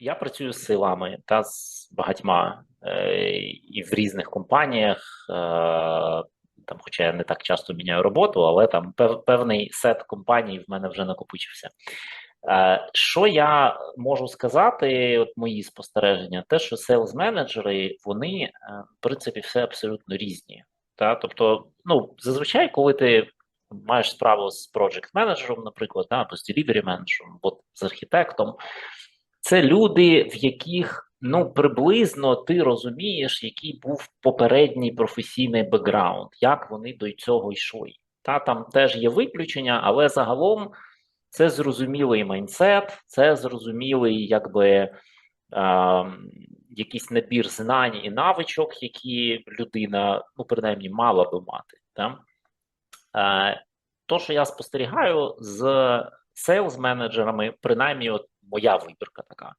я працюю з силами та з багатьма е, і в різних компаніях. Е, там, хоча я не так часто міняю роботу, але там пев, певний сет компаній в мене вже накопичився. Е, що я можу сказати? От мої спостереження, те, що селс менеджери вони е, в принципі все абсолютно різні. Та? Тобто, ну зазвичай, коли ти маєш справу з project менеджером, наприклад, да, або з delivery менеджером, або з архітектом, це люди, в яких ну приблизно ти розумієш, який був попередній професійний бекграунд, як вони до цього йшли. Та там теж є виключення, але загалом це зрозумілий майнсет, це зрозумілий, якби е, якийсь набір знань і навичок, які людина, ну принаймні, мала би мати. Та? Е, то, що я спостерігаю з сейлз-менеджерами, принаймні, от моя вибірка така,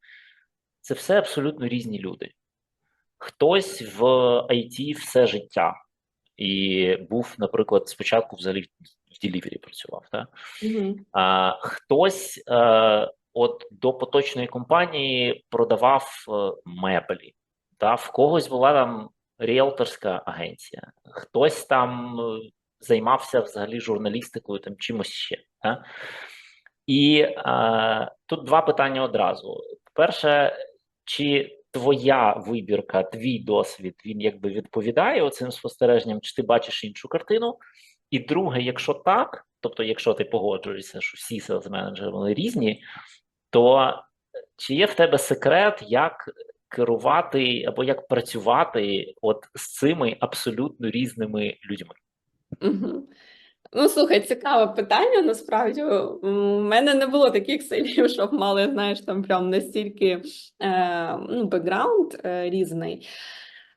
це все абсолютно різні люди. Хтось в IT все життя і був, наприклад, спочатку взагалі в Delivery працював. Так? Мгм. А, хтось е, от до поточної компанії продавав е, меблі, та? в когось була там ріелторська агенція, хтось там е, займався взагалі журналістикою, там чимось ще. Та? І е, тут два питання одразу. Перше, чи твоя вибірка, твій досвід, він якби відповідає оцим спостереженням, чи ти бачиш іншу картину? І друге, якщо так, тобто, якщо ти погоджуєшся, що всі селс менеджери вони різні, то чи є в тебе секрет, як керувати або як працювати от з цими абсолютно різними людьми? Мгм. Ну, слухай, цікаве питання. Насправді у мене не було таких селів, щоб мали, знаєш, там прям настільки е, ну, бекграунд е, різний.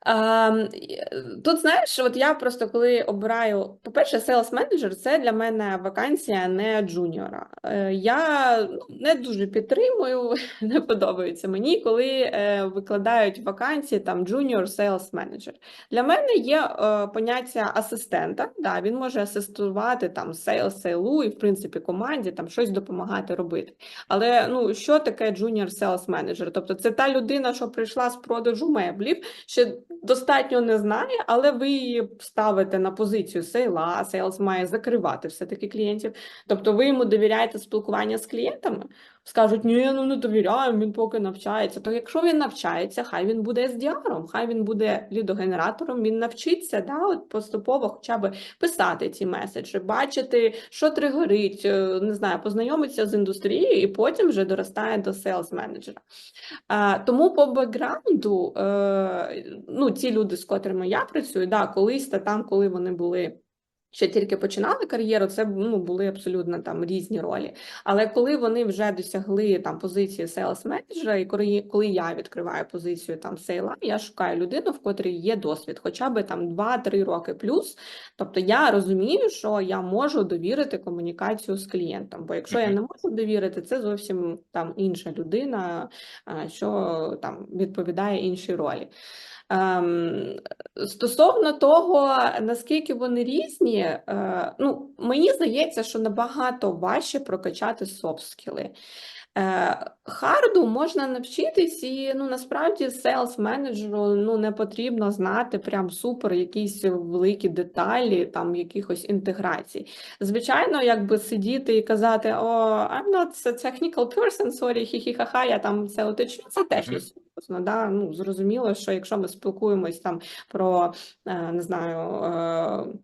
Ем, е, Тут, знаєш, от я просто коли обираю, по-перше, селс менеджер це для мене вакансія не джуніора. Е, Я ну, не дуже підтримую, не подобається мені, коли е, викладають вакансії там джуніор селс менеджер. Для мене є поняття асистента. Да, він може асистувати там сейлс, сейлу і в принципі команді там щось допомагати робити. Але ну що таке джуніор селс менеджер? Тобто це та людина, що прийшла з продажу меблів, ще достатньо не знає, але ви її ставите на позицію сейла, сейлс має закривати все-таки клієнтів. Тобто ви йому довіряєте спілкування з клієнтами, скажуть, ні, ну не довіряємо, він поки навчається. То якщо він навчається, хай він буде SDR-ом, хай він буде лідогенератором, він навчиться да, от поступово хоча б писати ці меседжі, бачити, що тригорить, е, не знаю, познайомитися з індустрією і потім вже доростає до sales менеджера. А, тому по бекграунду, е, ну, ті люди, з котрими я працюю, да, колись та там, коли вони були. Ще тільки починали кар'єру, це ну, були абсолютно там різні ролі. Але коли вони вже досягли там позиції sales менеджера, і коли, коли я відкриваю позицію там сейла, я шукаю людину, в котрій є досвід, хоча б там 2-3 роки плюс. Тобто я розумію, що я можу довірити комунікацію з клієнтом. Бо якщо я не можу довірити, це зовсім там інша людина, що там відповідає іншій ролі. Ем, стосовно того, наскільки вони різні, е, ну, мені здається, що набагато важче прокачати софт-скіли. Е, Харду можна навчитись, і ну насправді селс менеджеру ну не потрібно знати прям супер якісь великі деталі там якихось інтеграцій. Звичайно, якби сидіти і казати: О, I'm not a technical person, sorry, хі-хі-ха-ха, я там це уточню, це теж Мгм. Серйозно. Да? Ну, зрозуміло, що якщо ми спілкуємось там про е, не знаю.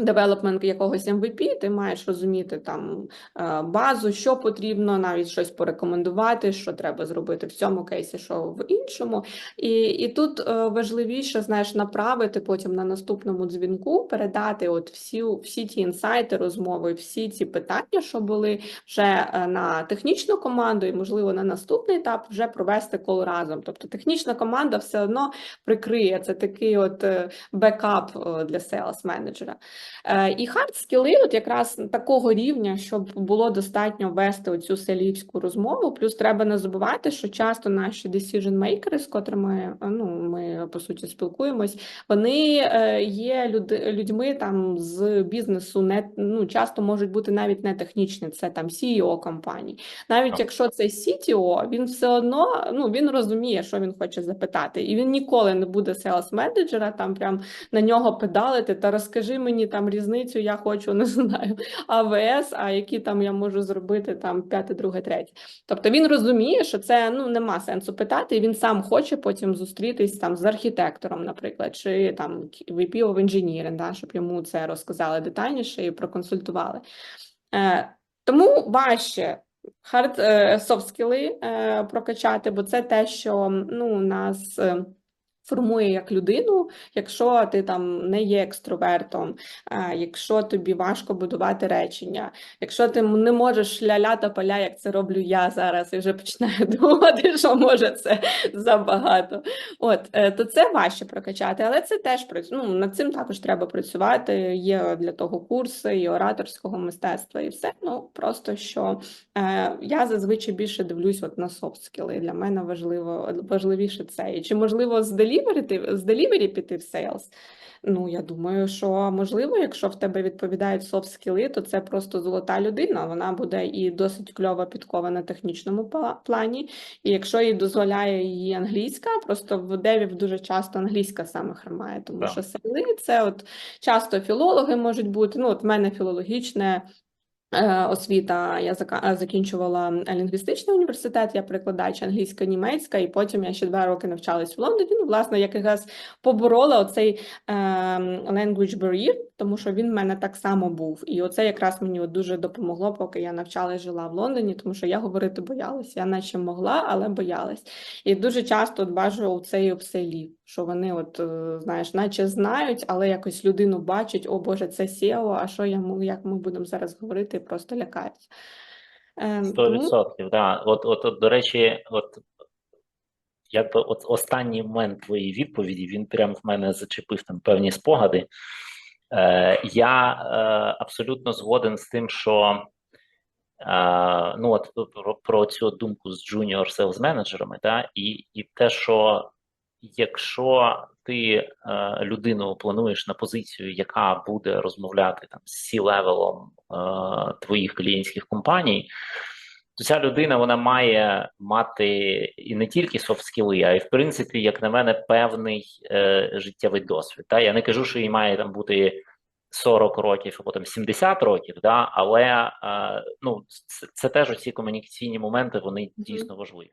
Девелопмент якогось MVP, ти маєш розуміти там е, базу, що потрібно, навіть щось порекомендувати, що треба зробити в цьому кейсі, що в іншому. І, і тут е, важливіше, знаєш, направити потім на наступному дзвінку, передати от всі, всі ті інсайти, розмови, всі ці питання, що були вже е, на технічну команду, і, можливо, на наступний етап вже провести кол разом. Тобто технічна команда все одно прикриє це такий от бекап для селс менеджера. Е, І хард скіли, от якраз такого рівня, щоб було достатньо вести оцю селівську розмову. Плюс треба не забувати, що часто наші decision makers, з котрими е, ну, ми по суті спілкуємось, вони е, є люди, людьми там з бізнесу, не ну часто можуть бути навіть не технічні, це там CEO компаній. Навіть Так. якщо це CTO, він все одно ну він розуміє, що він хоче запитати, і він ніколи не буде селс менеджера там прям на нього педалити та розкажи мені там різницю, я хочу, не знаю, АВС, а які там я можу зробити там п'яте, друге, третє. Тобто він розуміє, що це ну нема сенсу питати, і він сам хоче потім зустрітись там з архітектором, наприклад, чи там VP of Engineering, да, щоб йому це розказали детальніше і проконсультували. Е, тому важче хард софт скіли е, прокачати, бо це те, що ну, нас е, формує як людину, якщо ти там не є екстровертом, якщо тобі важко будувати речення, якщо ти не можеш ля-ля та поля, як це роблю я зараз, і вже починаю думати, що може це забагато. От, е, то це важче прокачати, але це теж ну, над цим також треба працювати. Є для того курси і ораторського мистецтва, і все. Ну просто що е, я зазвичай більше дивлюсь от на софт скіли. Для мене важливо важливіше це. І чи можливо з делівері з делівері піти в сейлс? Ну, я думаю, що можливо, якщо в тебе відповідають софт скіли, то це просто золота людина. Вона буде і досить кльово підкована на технічному плані. І якщо їй дозволяє її англійська, просто в девів дуже часто англійська саме хромає, тому Так. що сейли це от часто філологи можуть бути. Ну, от в мене філологічне. Е, Освіта, я е, закінчувала лінгвістичний університет, я перекладач англійська, німецька, і потім я ще два роки навчалась в Лондоні. Ну, власне, як якраз поборола оцей е, language barrier, тому що він в мене так само був. І оце якраз мені от дуже допомогло, поки я навчалась, жила в Лондоні, тому що я говорити боялась. Я наче могла, але боялась. І дуже часто от бачу у цей обселі, що вони, от е, знаєш, наче знають, але якось людину бачать, о Боже, це SEO, а що я як ми будемо зараз говорити, і просто лякаються. Ем, Сто відсотків. От, от, от, до речі, от якби от останній момент твоєї відповіді, він прям в мене зачепив там певні спогади. Е, я е, абсолютно згоден з тим, що е, ну от про, про цю думку з junior sales менеджерами, да, і, і те, що якщо ти е, людину плануєш на позицію, яка буде розмовляти там з C-левелом е, твоїх клієнтських компаній, то ця людина вона має мати і не тільки софт-скіли, а й в принципі, як на мене, певний е, життєвий досвід. Та я не кажу, що їй має там бути 40 років або там 70 років, да, але е, ну це, це теж оці комунікаційні моменти вони дійсно важливі.